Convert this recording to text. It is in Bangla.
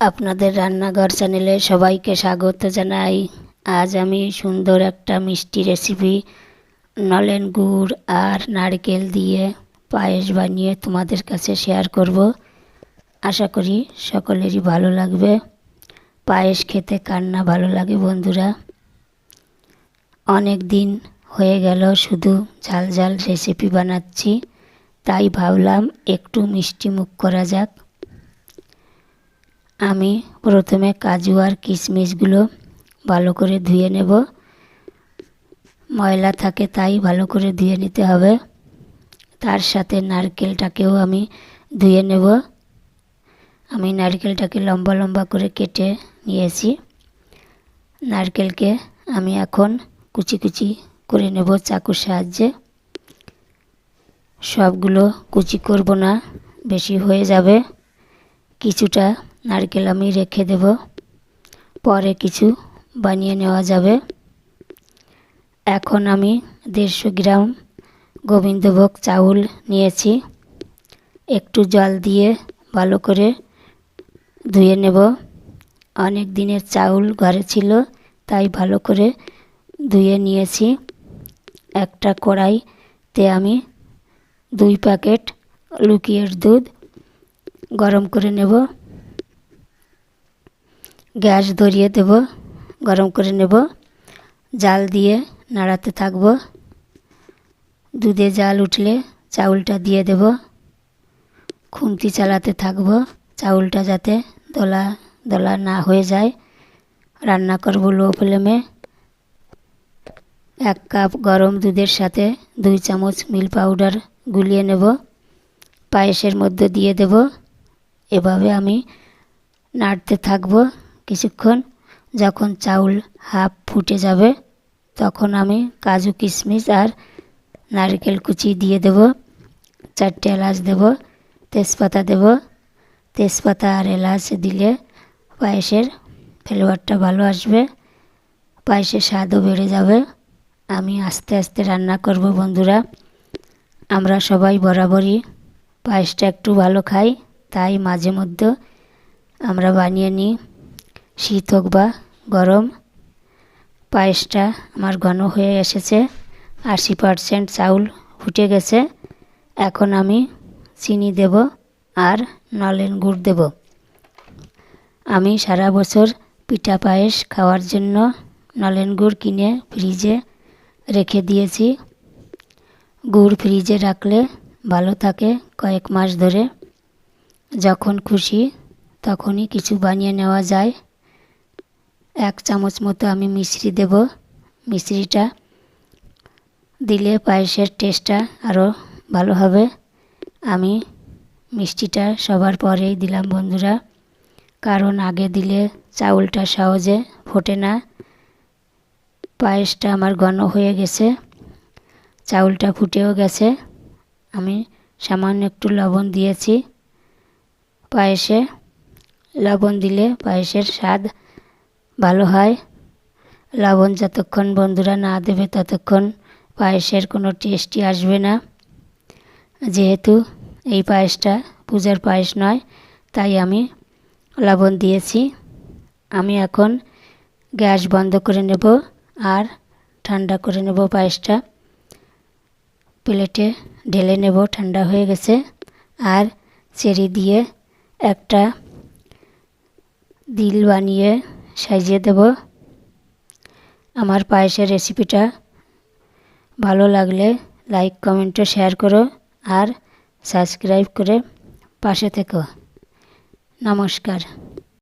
আপনাদের রান্নাঘর চ্যানেলে সবাইকে স্বাগত জানাই। আজ আমি সুন্দর একটা মিষ্টি রেসিপি নলেন গুড় আর নারকেল দিয়ে পায়েস বানিয়ে তোমাদের কাছে শেয়ার করব। আশা করি সকলেরই ভালো লাগবে। পায়েস খেতে কান্না ভালো লাগে বন্ধুরা? অনেক দিন হয়ে গেল, শুধু ঝাল ঝাল রেসিপি বানাচ্ছি, তাই ভাবলাম একটু মিষ্টি মুখ করা যাক। আমি প্রথমে কাজু আর কিশমিশগুলো ভালো করে ধুয়ে নেব। ময়লা থাকে তাই ভালো করে ধুয়ে নিতে হবে। তার সাথে নারকেলটাকেও আমি ধুয়ে নেব। আমি নারকেলটাকে লম্বা লম্বা করে কেটে নিয়েছি। নারকেলকে আমি এখন কুচি কুচি করে নেব চাকুর সাহায্যে। সবগুলো কুচি করব না, বেশি হয়ে যাবে। কিছুটা নারকেল আমি রেখে দেব। পরে কিছু বানিয়ে নেওয়া যাবে। এখন আমি দেড়শো গ্রাম গোবিন্দভোগ চাউল নিয়েছি। একটু জল দিয়ে ভালো করে ধুয়ে নেব। অনেক দিনের চাউল ঘরে ছিল, তাই ভালো করে ধুয়ে নিয়েছি। একটা কড়াইতে আমি দুই প্যাকেট লুকিয়ের দুধ গরম করে নেব। গ্যাস ধরিয়ে দেব, গরম করে নেব, জাল দিয়ে নাড়াতে থাকব। দুধে জাল উঠলে চাউলটা দিয়ে দেব। খুন্তি চালাতে থাকব, চাউলটা যাতে দলা দলা না হয়ে যায়। রান্না করব লো ফ্লেমে। এক কাপ গরম দুধের সাথে দুই চামচ মিল পাউডার গুলিয়ে নেব। পায়েসের মধ্যে দিয়ে দেব। এভাবে আমি নাড়তে থাকব। কিছুক্ষণ যখন চাউল হাফ ফুটে যাবে, তখন আমি কাজু কিশমিশ আর নারকেল কুচি দিয়ে দেব, চারটে এলাচ দেব, তেজপাতা দেব। তেজপাতা আর এলাচ দিলে পায়েসের ফ্লেভারটা ভালো আসবে, পায়েসের স্বাদও বেড়ে যাবে। আমি আস্তে আস্তে রান্না করব বন্ধুরা। আমরা সবাই বরাবরই পায়েসটা একটু ভালো খাই, তাই মাঝে মধ্যে আমরা বানিয়ে নিই। শীত হোক বা গরম, পায়েসটা আমার ঘন হয়ে এসেছে। আশি পারসেন্ট চাউল ফুটে গেছে। এখন আমি চিনি দেব আর নলেন গুড় দেব। আমি সারা বছর পিঠা পায়েস খাওয়ার জন্য নলেন গুড় কিনে ফ্রিজে রেখে দিয়েছি। গুড় ফ্রিজে রাখলে ভালো থাকে কয়েক মাস ধরে। যখন খুশি তখনই কিছু বানিয়ে নেওয়া যায়। এক চামচ মতো আমি মিশ্রি দেব। মিশ্রিটা দিলে পায়েসের টেস্টটা আরও ভালো হবে। আমি মিষ্টিটা সবার পরেই দিলাম, বন্ধুরা। কারণ আগে দিলে চাউলটা সহজে ফোটে না। পায়েসটা আমার ঘন হয়ে গেছে। চাউলটা ফুটেও গেছে। আমি সামান্য একটু লবণ দিয়েছি। পায়েসে লবণ দিলে পায়েসের স্বাদ ভালো হয়। লবণ যতক্ষণ বন্ধুরা না দেবে ততক্ষণ পায়েসের কোনো টেস্টই আসবে না। যেহেতু এই পায়েসটা পূজার পায়েস নয়, তাই আমি লবণ দিয়েছি। আমি এখন গ্যাস বন্ধ করে নেব আর ঠান্ডা করে নেব পায়েসটা। প্লেটে ঢেলে নেব, ঠান্ডা হয়ে গেছে। আর চেরি দিয়ে একটা দিল বানিয়ে সাজিয়ে দেব। আমার পায়েসের রেসিপিটা ভালো লাগলে লাইক, কমেন্টে শেয়ার করো আর সাবস্ক্রাইব করে পাশে থেকো। নমস্কার।